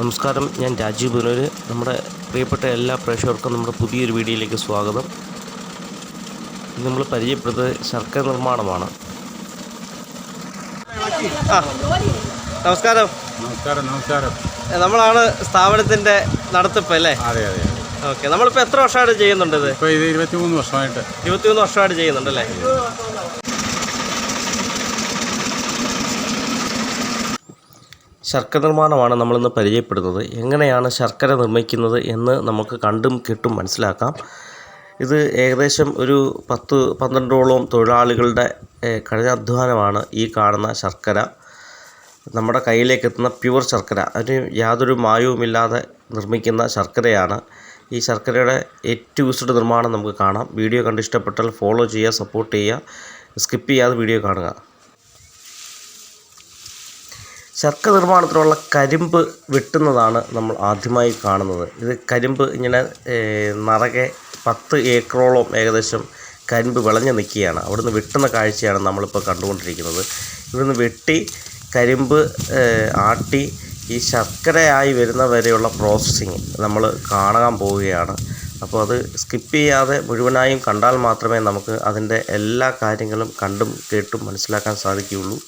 നമസ്കാരം ഞാൻ രാജീവ് പുനൂര് നമ്മുടെ പ്രിയപ്പെട്ട എല്ലാ പ്രേക്ഷകർക്കും നമ്മുടെ പുതിയൊരു വീഡിയോയിലേക്ക് സ്വാഗതം. നമ്മൾ പരിചയപ്പെടുന്നത് ശർക്കര നിർമ്മാണമാണ്. നമസ്കാരം. നമസ്കാരം നമസ്കാരം. നമ്മളാണ് സ്ഥാപനത്തിന്റെ നടത്തിപ്പ് അല്ലേ? അതെ അതെ അതെ. ഓക്കെ നമ്മളിപ്പോൾ എത്ര വർഷമായിട്ട് ചെയ്യുന്നുണ്ട് ഇത്? ഇപ്പോൾ ഇത് ഇരുപത്തിമൂന്ന് വർഷമായിട്ട്. ഇരുപത്തിമൂന്ന് വർഷമായിട്ട് ചെയ്യുന്നുണ്ടല്ലേ ശർക്കര നിർമ്മാണമാണ് നമ്മളിന്ന് പരിചയപ്പെടുന്നത്. എങ്ങനെയാണ് ശർക്കര നിർമ്മിക്കുന്നത് എന്ന് നമുക്ക് കണ്ടും കേട്ടും മനസ്സിലാക്കാം. ഇത് ഏകദേശം ഒരു പത്ത് പന്ത്രണ്ടോളം തൊഴിലാളികളുടെ കഠിനാധ്വാനമാണ് ഈ കാണുന്ന ശർക്കര. നമ്മുടെ കയ്യിലേക്ക് എത്തുന്ന പ്യുവർ ശർക്കര അതിന് യാതൊരു മായവുമില്ലാതെ നിർമ്മിക്കുന്ന ശർക്കരയാണ്. ഈ ശർക്കരയുടെ ഏറ്റവും യൂസ്ഡ് നിർമ്മാണം നമുക്ക് കാണാം. വീഡിയോ കണ്ട് ഇഷ്ടപ്പെട്ടാൽ ഫോളോ ചെയ്യുക സപ്പോർട്ട് ചെയ്യുക സ്കിപ്പ് ചെയ്യാതെ വീഡിയോ കാണുക. ശർക്കര നിർമ്മാണത്തിനുള്ള കരിമ്പ് വെട്ടുന്നതാണ് നമ്മൾ ആദ്യമായി കാണുന്നത്. ഇത് കരിമ്പ് ഇങ്ങനെ നിറകെ പത്ത് ഏക്കറോളം ഏകദേശം കരിമ്പ് വിളഞ്ഞു നിൽക്കുകയാണ്. അവിടുന്ന് വെട്ടുന്ന കാഴ്ചയാണ് നമ്മളിപ്പോൾ കണ്ടുകൊണ്ടിരിക്കുന്നത്. ഇവിടുന്ന് വെട്ടി കരിമ്പ് ആട്ടി ഈ ശർക്കരയായി വരുന്ന വരെയുള്ള പ്രോസസ്സിങ് നമ്മൾ കാണാൻ പോവുകയാണ്. അപ്പോൾ അത് സ്കിപ്പ് ചെയ്യാതെ മുഴുവനായും കണ്ടാൽ മാത്രമേ നമുക്ക് അതിന്റെ എല്ലാ കാര്യങ്ങളും കണ്ടും കേട്ടും മനസ്സിലാക്കാൻ സാധിക്കുകയുള്ളൂ.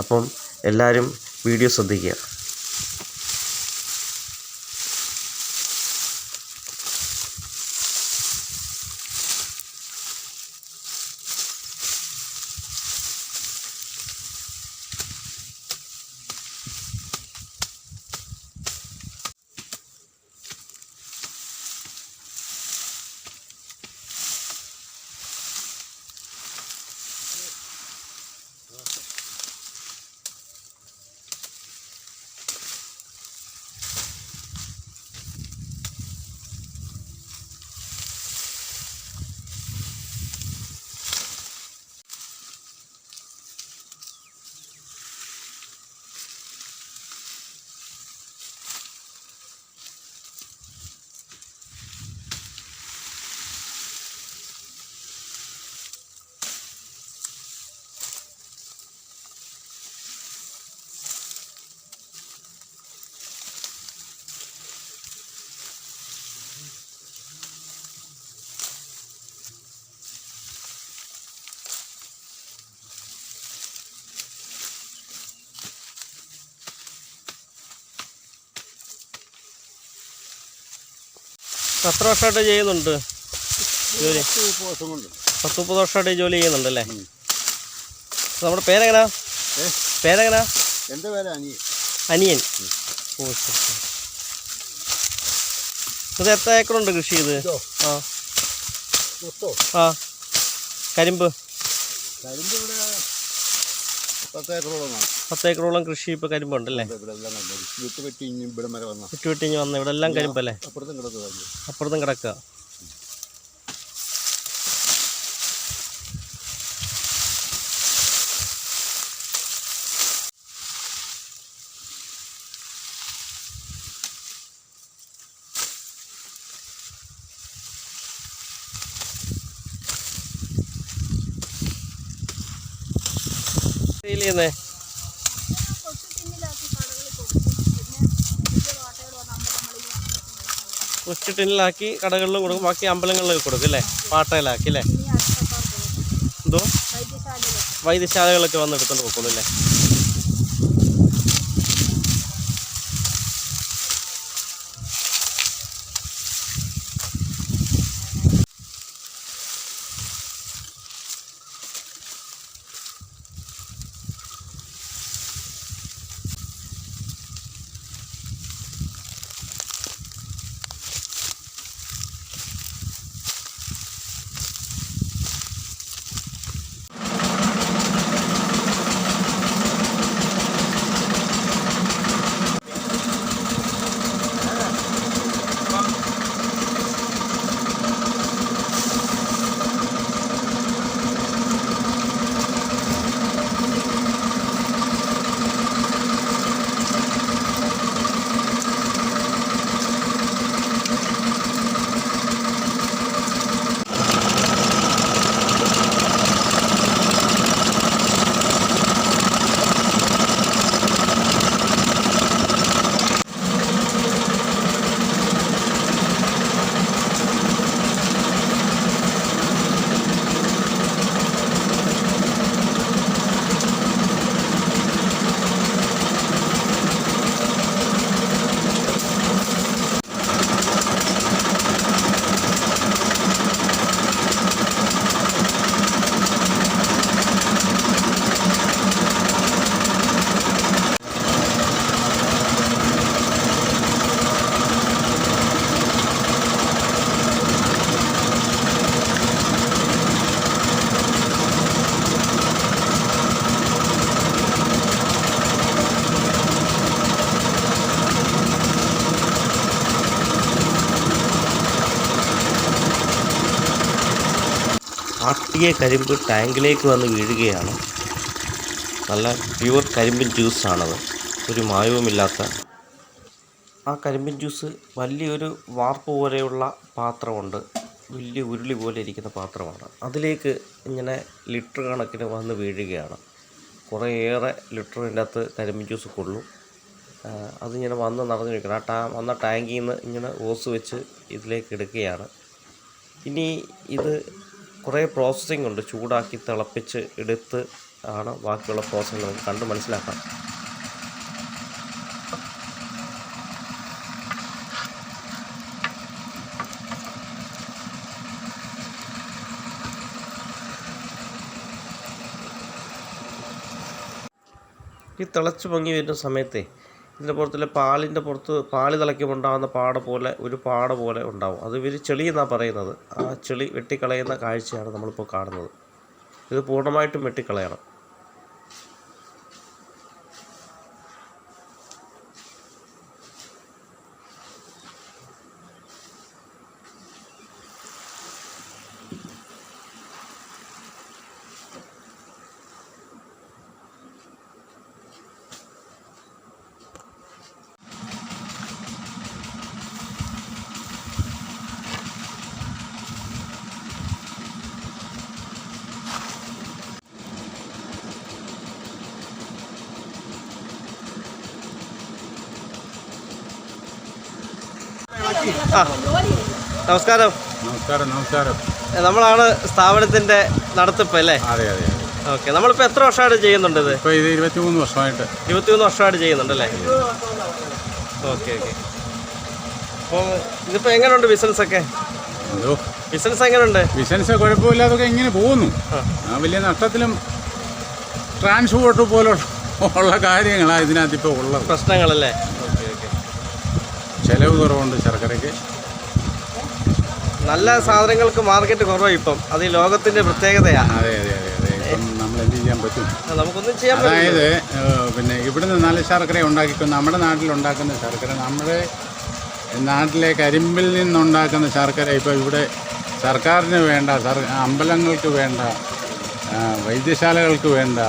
അപ്പം എല്ലാവരും വീഡിയോ ശ്രദ്ധിക്കുക. എത്ര വർഷമായിട്ട് ചെയ്യുന്നുണ്ട്? ജോലി? പത്ത് മുപ്പത് വർഷമായിട്ട് ജോലി ജോലി ചെയ്യുന്നുണ്ടല്ലേ? നമ്മുടെ പേരെങ്ങനാ? പേരെങ്ങനാ? എന്റെ പേര് അനിയൻ. അനിയൻ. ഓ. ഇത് എത്ര ഏക്കറുണ്ട് കൃഷി ചെയ്ത്? ആ. ആ. കരിമ്പ്? കരിമ്പ് ഇവിടെ പത്ത് ഏക്കറോളം കൃഷി ഇപ്പൊ കരിമ്പുണ്ടല്ലേ? ഇവിടെ എല്ലാം കണ്ടു. വിത്ത് വെട്ടി ഇനി ഇവിടെ വരെ വന്ന. വിട്ട് വിട്ട് ഇനി വന്ന ഇവിടെ എല്ലാം കരിമ്പല്ലേ? അപ്പുറത്തും കിടക്കുക. ഒറ്റ ടിന്നിലാക്കി കടകളിലും കൊടുക്കും ബാക്കി അമ്പലങ്ങളിലൊക്കെ കൊടുക്കും അല്ലേ? പാട്ടയിലാക്കി അല്ലേ? എന്തോ? വൈദ്യശാലകളൊക്കെ വന്ന് എടുത്തോണ്ട് പോക്കോളൂ അല്ലേ? വെട്ടിയ കരിമ്പ് ടാങ്കിലേക്ക് വന്ന് വീഴുകയാണ്. നല്ല പ്യുവർ കരിമ്പിൻ ജ്യൂസാണത്. ഒരു മായവുമില്ലാത്ത ആ കരിമ്പിൻ ജ്യൂസ് വലിയൊരു വാർപ്പ് പോലെയുള്ള പാത്രമുണ്ട്. വലിയ ഉരുളി പോലെ ഇരിക്കുന്ന പാത്രമാണ്. അതിലേക്ക് ഇങ്ങനെ ലിറ്റർ കണക്കിന് വന്ന് വീഴുകയാണ്. കുറേയേറെ ലിറ്ററിന്റെ അകത്ത് കരിമ്പിൻ ജ്യൂസ് കൊള്ളും. അതിങ്ങനെ വന്ന് നിറഞ്ഞു നിൽക്കണം ആ ടാ വന്ന ടാങ്കിൽ നിന്ന് ഇങ്ങനെ ഓസ് വെച്ച് ഇതിലേക്ക് എടുക്കുകയാണ്. ഇനി ഇത് കുറേ പ്രോസസ്സിംഗ് ഉണ്ട്. ചൂടാക്കി തിളപ്പിച്ച് എടുത്ത് ആണ് ബാക്കിയുള്ള പ്രോസസ്സ് നമുക്ക് കണ്ട് മനസ്സിലാക്കാം. ഈ തിളച്ച് പൊങ്ങി വരുന്ന സമയത്തെ ഇതിന്റെ പുറത്തിലെ പാലിന്റെ പുറത്ത് പാളി തിളയ്ക്കുമ്പോൾ ഉണ്ടാകുന്ന പാട പോലെ ഒരു പാട പോലെ ഉണ്ടാവും. അത് ഇവർ ചെളി എന്നാണ് പറയുന്നത്. ആ ചെളി വെട്ടിക്കളയുന്ന കാഴ്ചയാണ് നമ്മളിപ്പോൾ കാണുന്നത്. ഇത് പൂർണമായിട്ടും വെട്ടിക്കളയണം. ആ നമസ്കാരം. നമസ്കാരം നമസ്കാരം. നമ്മളാണ് സ്ഥാപനത്തിന്റെ നടത്തിപ്പ് അല്ലേ? അതെ അതെ ഓക്കെ നമ്മളിപ്പോൾ എത്ര വർഷമായിട്ട് ചെയ്യുന്നുണ്ട് ഇത്? ഇപ്പോൾ ഇത് ഇരുപത്തി മൂന്ന് വർഷമായിട്ട്. ഇരുപത്തിമൂന്ന് വർഷമായിട്ട് ചെയ്യുന്നുണ്ട് അല്ലേ? Okay okay. അപ്പോൾ ഇതിപ്പോൾ എങ്ങനെയുണ്ട് ബിസിനസ് ഒക്കെ ബിസിനസ് എങ്ങനെയുണ്ട്? ബിസിനസ് കുഴപ്പമില്ലാതൊക്കെ ഇങ്ങനെ പോകുന്നു. ആ. വലിയ നഷ്ടത്തിലും ട്രാൻസ്പോർട്ട് പോലുള്ള ഉള്ള കാര്യങ്ങളാണ് ഇതിനകത്ത് ഇപ്പോൾ ഉള്ളത്. പ്രശ്നങ്ങളല്ലേ? ചിലവ് കുറവുണ്ട് ശർക്കരയ്ക്ക്. നല്ല സാധനങ്ങൾക്ക് മാർക്കറ്റ് കുറവാണ് ഇപ്പം. അത് ഈ ലോകത്തിന്റെ പ്രത്യേകതയാണ് അതെ അതെ അതെ അതെ. ഇപ്പം നമ്മൾ എന്ത് ചെയ്യാൻ പറ്റും? നമുക്കൊന്നും ചെയ്യാൻ പറ്റില്ല. അതായത് ഏഹ്, പിന്നെ ഇവിടുന്ന് നല്ല ശർക്കര ഉണ്ടാക്കിക്കും നമ്മുടെ നാട്ടിൽ ഉണ്ടാക്കുന്ന ശർക്കര നമ്മുടെ നാട്ടിലെ കരിമ്പിൽ നിന്നുണ്ടാക്കുന്ന ശർക്കര ഇപ്പോൾ ഇവിടെ സർക്കാരിന് വേണ്ട സർ അമ്പലങ്ങൾക്ക് വേണ്ട ആ, വൈദ്യശാലകൾക്ക് വേണ്ട.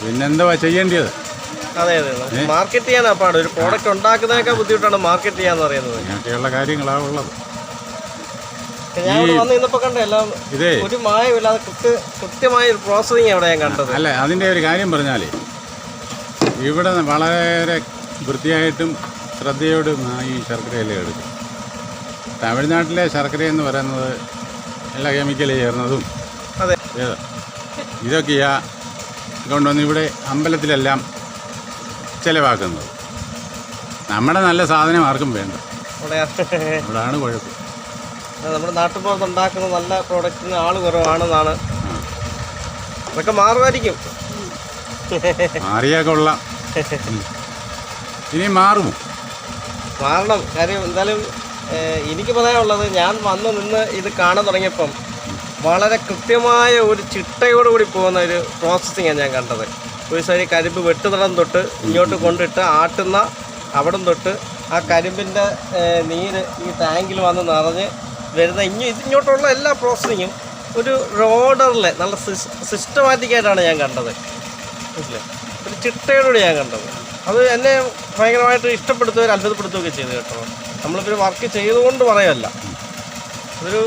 പിന്നെന്തുവാ ചെയ്യേണ്ടത് അതെ അതെ മാർക്കറ്റ് ചെയ്യാനാ പാട്. ഒരു പ്രോഡക്റ്റ് ഉണ്ടാക്കുന്നതിനേക്കാൾ ബുദ്ധിമുട്ടാണ് മാർക്കറ്റ് ചെയ്യാന്ന് പറയുന്നത്. അങ്ങനെയൊക്കെയുള്ള കാര്യങ്ങളാണ് ഉള്ളത്. ഞാൻ ഇവിടെ വന്ന് ഇന്നിപ്പോ കണ്ട എല്ലാം ഇതേ. ഒരു മായമില്ലാതെ കൃത്യ കൃത്യമായ ഒരു പ്രോസസ്സിങ് അവിടെ ഞാൻ കണ്ടത്? അല്ല അതിന്റെ ഒരു കാര്യം പറഞ്ഞാലേ ഇവിടെ വളരെ വൃത്തിയായിട്ടും ശ്രദ്ധയോടും ഈ ശർക്കരയിലെ എടുക്കും. തമിഴ്നാട്ടിലെ ശർക്കര എന്ന് പറയുന്നത് എല്ലാ കെമിക്കൽ ചേർന്നതും അതെ. ഇതൊക്കെയാ. കൊണ്ടുവന്ന് ഇവിടെ അമ്പലത്തിലെല്ലാം ചിലവാക്കുന്നത് നമ്മുടെ നല്ല സാധനം ആർക്കും വേണ്ട. അതാണ് കുഴപ്പം. നമ്മുടെ നാട്ടിൽ പുറത്ത് ഉണ്ടാക്കുന്ന നല്ല പ്രോഡക്റ്റിന് ആൾ കുറവാണെന്നാണ്. അതൊക്കെ മാറുമായിരിക്കും. മാറിയാ കൊള്ളാം. ഇനി മാറുമോ? മാറണം. കാര്യം എന്തായാലും എനിക്ക് പറയാനുള്ളത് ഞാൻ വന്ന് നിന്ന് ഇത് കാണാൻ തുടങ്ങിയപ്പം വളരെ കൃത്യമായ ഒരു ചിട്ടയോടുകൂടി പോകുന്ന ഒരു പ്രോസസ്സിങ്ങാണ് ഞാൻ കണ്ടത്. ഒരു സൈഡ് കരിമ്പ് വെട്ടുതടം തൊട്ട് ഇങ്ങോട്ട് കൊണ്ടിട്ട് ആട്ടുന്ന അവിടം തൊട്ട് ആ കരിമ്പിന്റെ നീര് ഈ ടാങ്കിൽ വന്ന് നിറഞ്ഞ് വരുന്ന ഇനി ഇതിങ്ങോട്ടുള്ള എല്ലാ പ്രോസസ്സിങ്ങും ഒരു റോഡറിലെ നല്ല സിസ്റ്റമാറ്റിക്കായിട്ടാണ് ഞാൻ കണ്ടത്. മനസ്സിലെ ഒരു ചിട്ടയോടുകൂടി ഞാൻ കണ്ടത്. അത് എന്നെ ഭയങ്കരമായിട്ട് ഇഷ്ടപ്പെടുത്തുകയും അത്ഭുതപ്പെടുത്തുകയൊക്കെ ചെയ്തു കേട്ടോ. നമ്മളിപ്പോൾ വർക്ക് ചെയ്തുകൊണ്ട് പറയല്ല. അതൊരു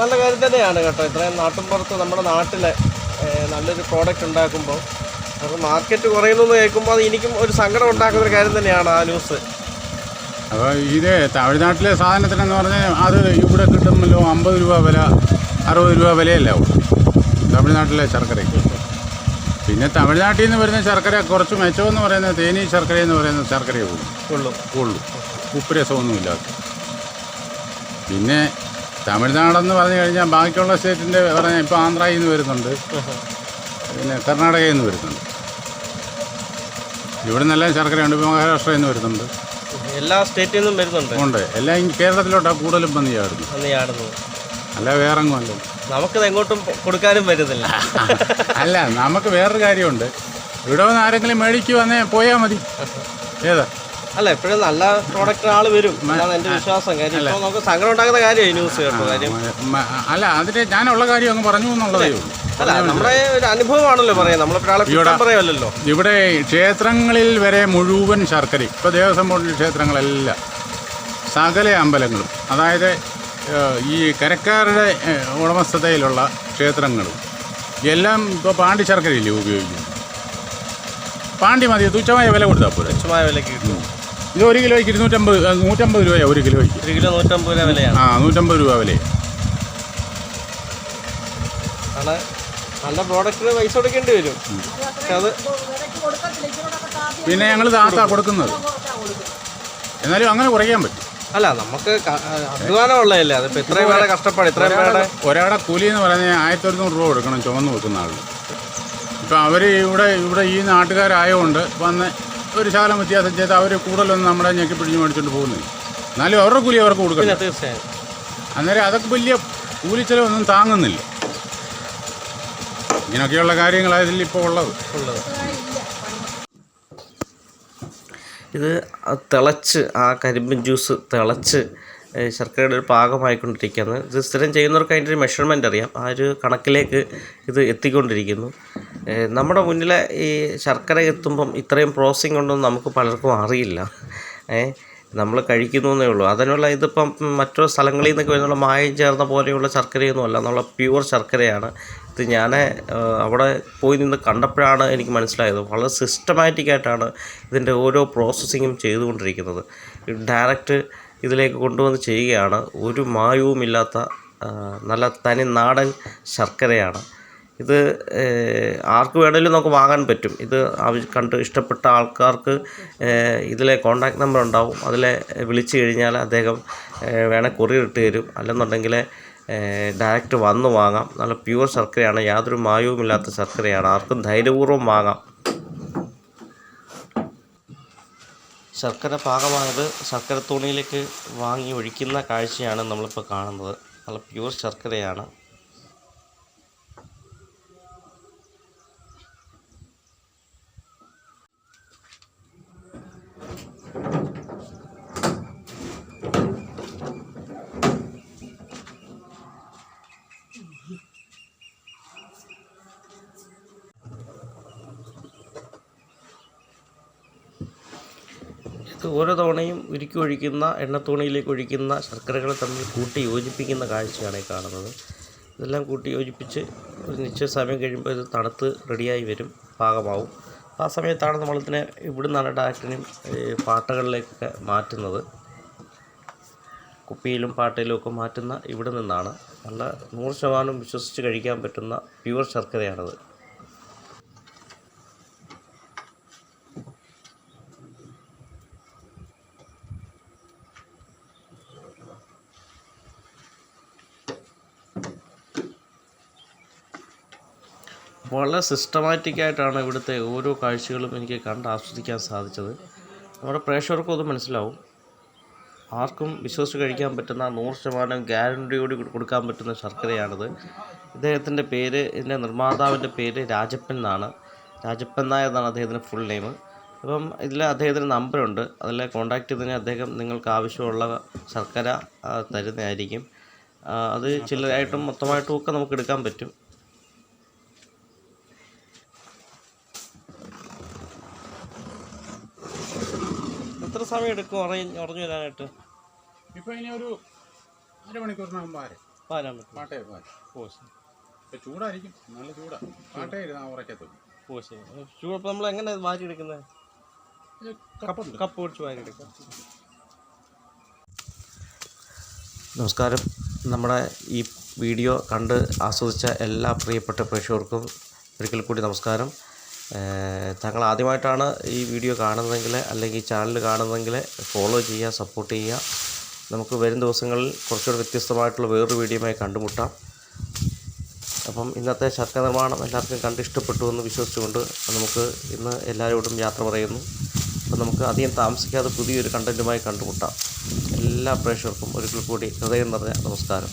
നല്ല കാര്യം തന്നെയാണ് കേട്ടോ. ഇത്രയും നാട്ടിൻപുറത്ത് നമ്മുടെ നാട്ടിലെ നല്ലൊരു പ്രോഡക്റ്റ് ഉണ്ടാക്കുമ്പോൾ അത് മാർക്കറ്റ് കുറയുന്നു കേൾക്കുമ്പോൾ അത് എനിക്കും ഒരു സങ്കടം ഉണ്ടാക്കുന്ന ഒരു കാര്യം തന്നെയാണ് ആ ന്യൂസ് അപ്പോൾ ഇത് തമിഴ്നാട്ടിലെ സാധനത്തിനെന്ന് പറഞ്ഞാൽ അത് ഇവിടെ കിട്ടുമല്ലോ അമ്പത് രൂപ വില അറുപത് രൂപ വിലയല്ല തമിഴ്നാട്ടിലെ ശർക്കരയ്ക്ക്. പിന്നെ തമിഴ്നാട്ടിൽ നിന്ന് വരുന്ന ശർക്കര കുറച്ച് മെച്ചമെന്ന് പറയുന്നത് തേനി ശർക്കര എന്ന് പറയുന്ന ശർക്കരയെ ഉള്ളൂ. ഉള്ളൂ. ഉള്ളൂ. ഉപ്പ് രസമൊന്നുമില്ലാത്ത പിന്നെ തമിഴ്നാടെന്ന് പറഞ്ഞു കഴിഞ്ഞാൽ ബാക്കിയുള്ള സ്റ്റേറ്റിന്റെ പറഞ്ഞാൽ ഇപ്പോൾ ആന്ധ്രയിൽ നിന്ന് വരുന്നുണ്ട് പിന്നെ കർണാടകയിൽ നിന്ന് വരുന്നുണ്ട്. ഇവിടെ നല്ല ശർക്കരയുണ്ട് ഇപ്പോൾ മഹാരാഷ്ട്രയിൽ നിന്ന് വരുന്നുണ്ട്. എല്ലാ സ്റ്റേറ്റിൽ നിന്നും വരുന്നുണ്ട്. ഉണ്ട്. എല്ലാ ഈ കേരളത്തിലോട്ടാണ് കൂടുതലും വന്ന് ചാടുന്നത് അന്ന് ചാടുന്നത് അല്ല വേറെങ്ങും നമുക്ക് നമുക്കത് എങ്ങോട്ടും കൊടുക്കാനും വരുന്നില്ല അല്ല നമുക്ക് വേറൊരു കാര്യമുണ്ട്. ഇവിടെ വന്ന് ആരെങ്കിലും മേടിക്കുവാന്നേ പോയാൽ മതി. ഏതാ? അല്ല എപ്പോഴും നല്ല പ്രോഡക്റ്റ് ആൾ വരും. എന്നാണ് എന്റെ വിശ്വാസം. കാര്യം ഇപ്പോൾ നമുക്ക് സങ്കടം ഉണ്ടാക്കുന്ന കാര്യമായി ന്യൂസ് കേട്ടോ കാര്യം. അല്ല അതിന് ഞാനുള്ള കാര്യം അങ്ങ് പറഞ്ഞു എന്നുള്ളതേ ഉള്ളൂ. അല്ല നമ്മുടെ ഒരു അനുഭവമാണല്ലോ പറയാം. പറയുമല്ലോ ഇവിടെ ക്ഷേത്രങ്ങളിൽ വരെ മുഴുവൻ ശർക്കര ഇപ്പോൾ ദേവസ്വം ബോർഡിന്റെ ക്ഷേത്രങ്ങളെല്ലാം സകല അമ്പലങ്ങളും അതായത് ഈ കരക്കാരുടെ ഉടമസ്ഥതയിലുള്ള ക്ഷേത്രങ്ങളും എല്ലാം ഇപ്പോൾ പാണ്ടി ശർക്കരയില്ലേ ഉപയോഗിക്കുന്നത്? പാണ്ടി മതി തുച്ഛമായ വില കൊടുത്താൽ പോരെ? തുച്ഛമായ വിലക്ക് കിട്ടും. ഇത് ഒരു കിലോയ്ക്ക് ഇരുന്നൂറ്റമ്പത് നൂറ്റമ്പത് രൂപയാണ് ഒരു കിലോയ്ക്ക്. ഒരു കിലോ നൂറ്റമ്പത് രൂപ വിലയാണ്. ആ നൂറ്റമ്പത് രൂപ വില ആണ് നല്ല പ്രോഡക്റ്റിന് പൈസ കൊടുക്കേണ്ടി വരും. പക്ഷെ അത് പിന്നെ ഞങ്ങൾ താത്താ കൊടുക്കുന്നത്. എന്നാലും അങ്ങനെ കുറയ്ക്കാൻ പറ്റും. അല്ല നമുക്ക് ക- അധ്വാനമുള്ളതല്ലേ? അതിപ്പോൾ ഇത്രയും പേരെ കഷ്ടപ്പാട് ഇത്രയും പേരുടെ ഒരാളുടെ കൂലി എന്ന് പറഞ്ഞാൽ ആയിരത്തി ഒരുന്നൂറ് രൂപ കൊടുക്കണം ചുമന്ന് വെക്കുന്ന ആളിന്. ഇപ്പം അവർ ഇവിടെ ഇവിടെ ഈ നാട്ടുകാരായതുകൊണ്ട് വന്ന് ഒരു ശകലം വ്യത്യാസം ചെയ്ത് അവർ കൂടുതലൊന്നും നമ്മളെ ഞെക്കി പിടിഞ്ഞ് മേടിച്ചുകൊണ്ട് പോകുന്നത് എന്നാലും അവരുടെ കൂലി അവർക്ക് കൊടുക്കണം. തീർച്ചയായും. അന്നേരം അതൊക്കെ വലിയ കൂലിച്ചെലവൊന്നും താങ്ങുന്നില്ല. ഇങ്ങനെയൊക്കെയുള്ള കാര്യങ്ങളായതിൽ ഇപ്പോൾ ഉള്ളത്. ഉള്ളത്. ഇത് തിളച്ച് ആ കരിമ്പിൻ ജ്യൂസ് തിളച്ച് ശർക്കരയുടെ ഒരു പാകമായിക്കൊണ്ടിരിക്കുകയാണ്. ഇത് സ്ഥിരം ചെയ്യുന്നവർക്ക് അതിന്റെ ഒരു മെഷർമെന്റ് അറിയാം. ആ ഒരു കണക്കിലേക്ക് ഇത് എത്തിക്കൊണ്ടിരിക്കുന്നു. നമ്മുടെ മുന്നിലെ ഈ ശർക്കര എത്തുമ്പം ഇത്രയും പ്രോസസ്സിംഗ് ഉണ്ടെന്ന് നമുക്ക് പലർക്കും അറിയില്ല. നമ്മൾ കഴിക്കുന്നു എന്നേ ഉള്ളൂ. അതിനുള്ള ഇതിപ്പം മറ്റു സ്ഥലങ്ങളിൽ നിന്നൊക്കെ വരുന്നുള്ള മായം ചേർന്ന പോലെയുള്ള ശർക്കരയൊന്നും അല്ല. നമ്മളെ പ്യുവർ ശർക്കരയാണ്. ഇത് ഞാൻ അവിടെ പോയി നിന്ന് കണ്ടപ്പോഴാണ് എനിക്ക് മനസ്സിലായത്. വളരെ സിസ്റ്റമാറ്റിക്കായിട്ടാണ് ഇതിന്റെ ഓരോ പ്രോസസ്സിങ്ങും ചെയ്തുകൊണ്ടിരിക്കുന്നത്. ഡയറക്റ്റ് ഇതിലേക്ക് കൊണ്ടുവന്ന് ചെയ്യുകയാണ്. ഒരു മായവുമില്ലാത്ത നല്ല തനി നാടൻ ശർക്കരയാണ്. ഇത് ആർക്ക് വേണമെങ്കിലും നമുക്ക് വാങ്ങാൻ പറ്റും. ഇത് കണ്ട് ഇഷ്ടപ്പെട്ട ആൾക്കാർക്ക് ഇതിലെ കോണ്ടാക്ട് നമ്പർ ഉണ്ടാവും അതിലെ വിളിച്ചു കഴിഞ്ഞാൽ അദ്ദേഹം വേണമെങ്കിൽ കൊറിയർ ഇട്ട് തരും. അല്ലെന്നുണ്ടെങ്കിൽ ഡയറക്റ്റ് വന്ന് വാങ്ങാം. നല്ല പ്യുവർ ശർക്കരയാണ്. യാതൊരു മായവുമില്ലാത്ത ശർക്കരയാണ്. ആർക്കും ധൈര്യപൂർവം വാങ്ങാം. ശർക്കര പാകമായത് ശർക്കര തുണിയിലേക്ക് വാങ്ങി ഒഴിക്കുന്ന കാഴ്ചയാണ് നമ്മളിപ്പോൾ കാണുന്നത്. നല്ല പ്യുവർ ശർക്കരയാണ്. ഇത് ഓരോ തവണയും ഉരുക്കി ഒഴിക്കുന്ന എണ്ണത്തോണിയിലേക്ക് ഒഴിക്കുന്ന ശർക്കരകൾ തമ്മിൽ കൂട്ടി യോജിപ്പിക്കുന്ന കാഴ്ചയാണ് ഈ കാണുന്നത്. ഇതെല്ലാം കൂട്ടി യോജിപ്പിച്ച് ഒരു നിശ്ചയ സമയം കഴിയുമ്പോൾ ഇത് തണുത്ത് റെഡിയായി വരും പാകമാവും. ആ സമയത്താണ് നമ്മളിതിനെ ഇവിടുന്നാണ് ഡാറ്റിനും പാട്ടകളിലേക്കൊക്കെ മാറ്റുന്നത്. കുപ്പിയിലും പാട്ടയിലും ഒക്കെ മാറ്റുന്ന ഇവിടെ നിന്നാണ്. നല്ല നൂറ് ശതമാനം വിശ്വസിച്ച് കഴിക്കാൻ പറ്റുന്ന പ്യുവർ ശർക്കരയാണത്. വളരെ സിസ്റ്റമാറ്റിക്കായിട്ടാണ് ഇവിടുത്തെ ഓരോ കാഴ്ചകളും എനിക്ക് കണ്ട് ആസ്വദിക്കാൻ സാധിച്ചത്. നമ്മുടെ പ്രേക്ഷകർക്കും അത് മനസ്സിലാവും. ആർക്കും വിശ്വസിച്ച് കഴിക്കാൻ പറ്റുന്ന നൂറ് ശതമാനം ഗ്യാരണ്ടിയോട് കൊടുക്കാൻ പറ്റുന്ന ശർക്കരയാണിത്. ഇദ്ദേഹത്തിന്റെ പേര് ഇതിന്റെ നിർമ്മാതാവിന്റെ പേര് രാജപ്പൻ എന്നാണ്. രാജപ്പൻ നായർ എന്നാണ് അദ്ദേഹത്തിന്റെ ഫുൾ നെയിം അപ്പം ഇതിൽ അദ്ദേഹത്തിന്റെ നമ്പറുണ്ട് അതിൽ കോൺടാക്ട് ചെയ്തതിന് അദ്ദേഹം നിങ്ങൾക്ക് ആവശ്യമുള്ള ശർക്കര തരുന്നതായിരിക്കും. അത് ചില്ലറായിട്ടും മൊത്തമായിട്ടും ഒക്കെ നമുക്ക് എടുക്കാൻ പറ്റും. എത്ര സമയം എടുക്കും ഉറങ്ങി ഉറങ്ങി വരാനായിട്ട്? ഇപ്പൊ ഇനി ഒരു അരമണിക്കൂറിനകം പാരെ. പാരാൻ പറ്റും. പാട്ടേ പാരെ. ഓ ശരി. ഇപ്പം ചൂടായിരിക്കും. നല്ല ചൂടാ. പാട്ടേ ഇരുന്നാൽ ഉറക്കത്തുള്ളൂ ഓ ശരി. ചൂട് അപ്പോൾ നമ്മൾ എങ്ങനെ വാരി എടുക്കുന്നത് ഇത് കപ്പുണ്ട് കപ്പ് പിടിച്ച് വാരി എടുക്കാം. നമസ്കാരം. നമ്മുടെ ഈ വീഡിയോ കണ്ട് ആസ്വദിച്ച എല്ലാ പ്രിയപ്പെട്ട പ്രേക്ഷകർക്കും ഒരിക്കൽ കൂടി നമസ്കാരം. താങ്കൾ ആദ്യമായിട്ടാണ് ഈ വീഡിയോ കാണുന്നതെങ്കിൽ അല്ലെങ്കിൽ ചാനൽ കാണുന്നതെങ്കിൽ ഫോളോ ചെയ്യുക സപ്പോർട്ട് ചെയ്യുക. നമുക്ക് വരും ദിവസങ്ങളിൽ കുറച്ചുകൂടി വ്യത്യസ്തമായിട്ടുള്ള വേറൊരു വീഡിയോയുമായി കണ്ടുമുട്ടാം. അപ്പം ഇന്നത്തെ ശർക്കര നിർമ്മാണം എല്ലാവർക്കും കണ്ട് ഇഷ്ടപ്പെട്ടു എന്ന് വിശ്വസിച്ചുകൊണ്ട് നമുക്ക് ഇന്ന് എല്ലാവരോടും യാത്ര പറയുന്നു. അപ്പം നമുക്ക് അധികം താമസിക്കാതെ പുതിയൊരു കണ്ടന്റുമായി കണ്ടുമുട്ടാം. എല്ലാ പ്രേക്ഷകർക്കും ഒരിക്കൽ കൂടി ഹൃദയം നിറഞ്ഞ നമസ്കാരം.